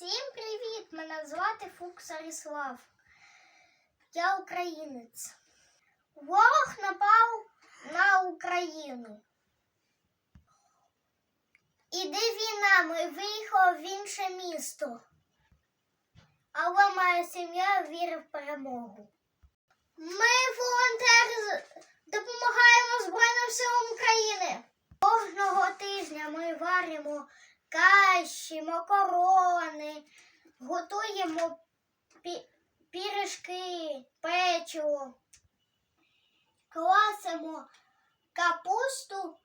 Всім привіт! Мене звати Фукс Аріслав. Я українець. Ворог напав на Україну. Іде війна, ми виїхали в інше місто. Але моя сім'я вірить в перемогу. Ми, волонтери, допомагаємо Збройним силам України. Кожного тижня ми варимо каші, макарони, готуємо пі- пірішки, печиво, класимо капусту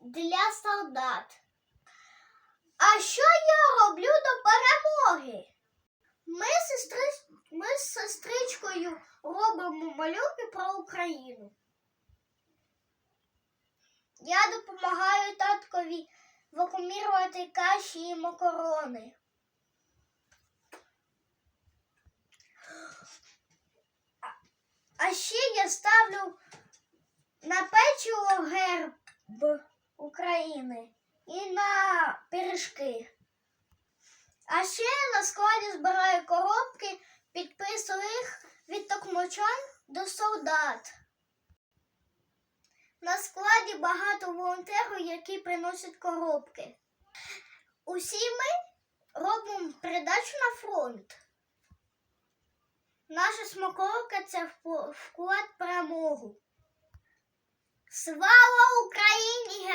для солдат. А що я роблю до перемоги? Ми, сестри... ми з сестричкою робимо малюнки про Україну. Я допомагаю таткові вакуумірувати каші і макарони. А- ще я ставлю на печиво герб України і на пиріжки. А ще на складі збираю коробки, підписую їх від токмочан до солдат. На складі багато волонтерів, які приносять коробки. Усі ми робимо передачу на фронт. Наша смаколка це вклад перемогу. Слава Україні!